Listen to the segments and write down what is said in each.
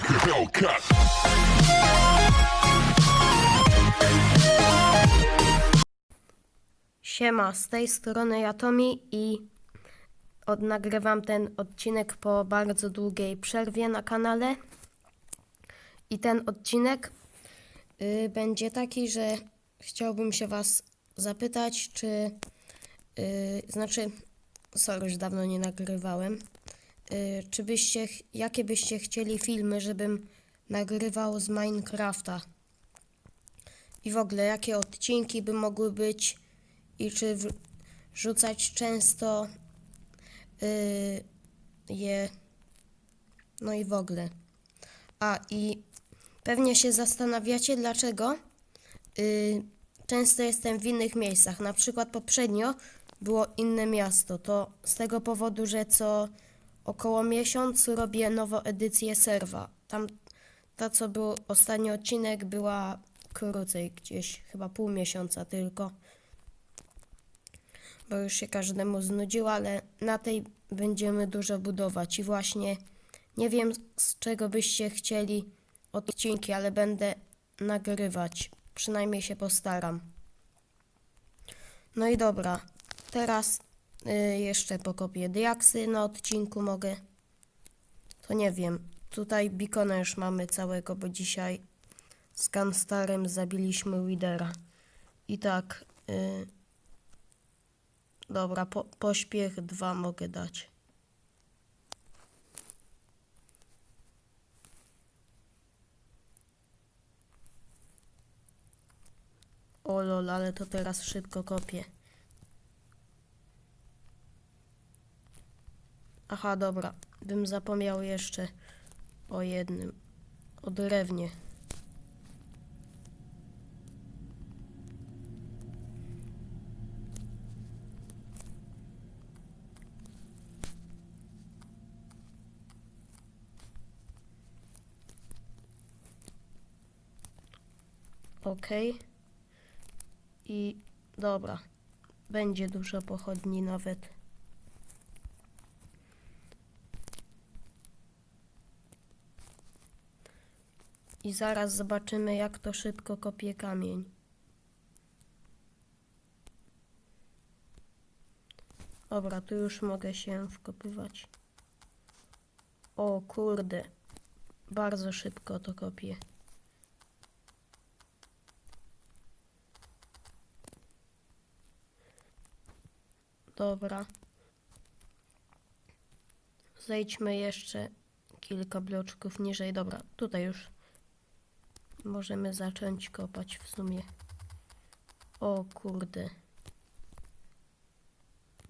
like a Hellcat. Siema, z tej strony Jatomi i odnagrywam ten odcinek po bardzo długiej przerwie na kanale. I ten odcinek y, będzie taki, że chciałbym się Was zapytać, czy. Y, znaczy, sorry, już dawno nie nagrywałem. Y, czy byście, jakie byście chcieli filmy, żebym nagrywał z Minecrafta? I w ogóle, jakie odcinki by mogły być i czy rzucać często y, je. No i w ogóle. A i pewnie się zastanawiacie, dlaczego y, często jestem w innych miejscach. Na przykład poprzednio było inne miasto. To z tego powodu, że co około miesiąc robię nową edycję serwa. Tam ta, co był ostatni odcinek, była krócej, gdzieś chyba pół miesiąca tylko bo już się każdemu znudziło, ale na tej będziemy dużo budować i właśnie nie wiem z czego byście chcieli odcinki, ale będę nagrywać. Przynajmniej się postaram. No i dobra, teraz jeszcze pokopię diaksy na odcinku mogę. To nie wiem, tutaj bikona już mamy całego, bo dzisiaj z Gunstarem zabiliśmy Widera. I tak, y, Dobra, po, pośpiech dwa mogę dać. O lol, ale to teraz szybko kopię. Aha, dobra. Bym zapomniał jeszcze o jednym. O drewnie. I dobra. Będzie dużo pochodni nawet. I zaraz zobaczymy, jak to szybko kopie kamień. Dobra, tu już mogę się wkopywać. O kurde. Bardzo szybko to kopię. Dobra. Zejdźmy jeszcze kilka bloczków niżej. Dobra, tutaj już możemy zacząć kopać w sumie. O kurde.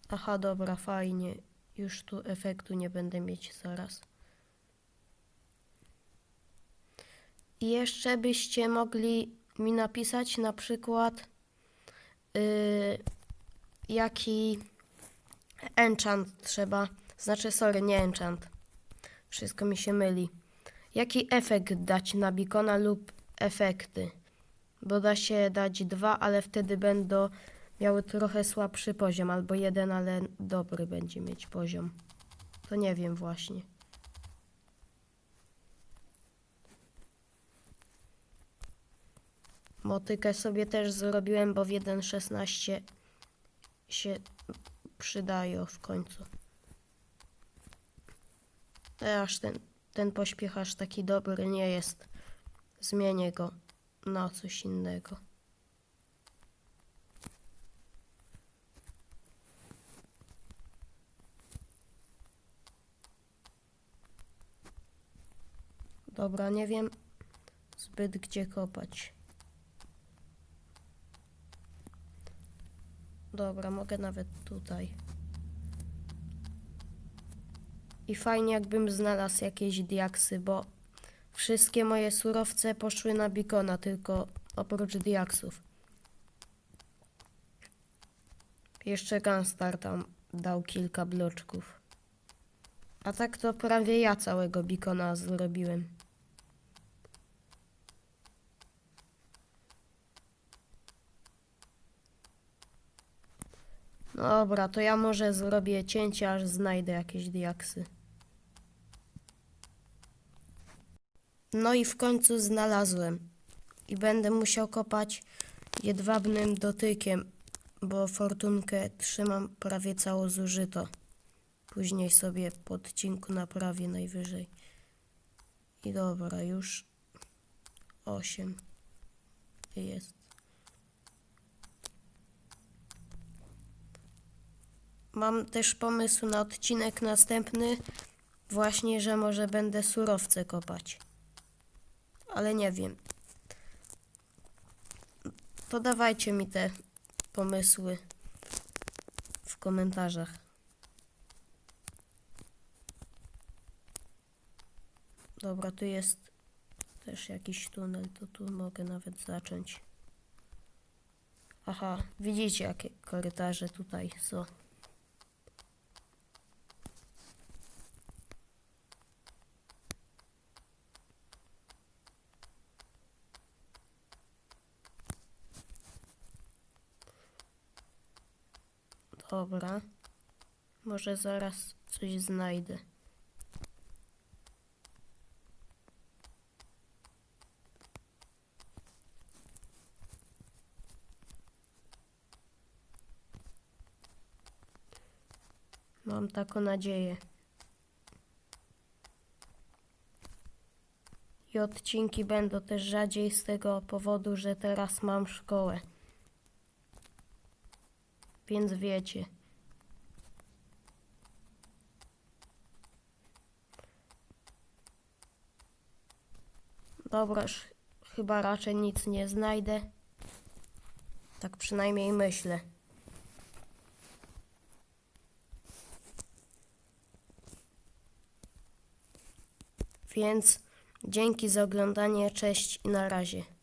Aha, dobra, fajnie. Już tu efektu nie będę mieć zaraz. I jeszcze byście mogli mi napisać na przykład yy, jaki enchant trzeba. Znaczy, sorry, nie enchant. Wszystko mi się myli. Jaki efekt dać na bikona lub efekty? Bo da się dać dwa, ale wtedy będą miały trochę słabszy poziom, albo jeden, ale dobry będzie mieć poziom. To nie wiem właśnie. Motykę sobie też zrobiłem, bo w 1.16 się przydają w końcu. Aż ten, ten pośpiech aż taki dobry nie jest. Zmienię go na coś innego. Dobra, nie wiem zbyt gdzie kopać. Dobra, mogę nawet tutaj. I fajnie jakbym znalazł jakieś diaksy, bo wszystkie moje surowce poszły na bikona, tylko oprócz diaksów. Jeszcze Gunstar tam dał kilka bloczków. A tak to prawie ja całego bikona zrobiłem. Dobra, to ja może zrobię cięcie, aż znajdę jakieś diaksy. No i w końcu znalazłem. I będę musiał kopać jedwabnym dotykiem, bo fortunkę trzymam prawie cało zużyto. Później sobie po odcinku naprawię najwyżej. I dobra, już osiem jest. Mam też pomysł na odcinek następny, właśnie, że może będę surowce kopać. Ale nie wiem. To dawajcie mi te pomysły w komentarzach. Dobra, tu jest też jakiś tunel, to tu mogę nawet zacząć. Aha, widzicie jakie korytarze tutaj są. Dobra. Może zaraz coś znajdę. Mam taką nadzieję. I odcinki będą też rzadziej z tego powodu, że teraz mam szkołę. Więc wiecie. Dobra, chyba raczej nic nie znajdę. Tak przynajmniej myślę. Więc dzięki za oglądanie, cześć i na razie.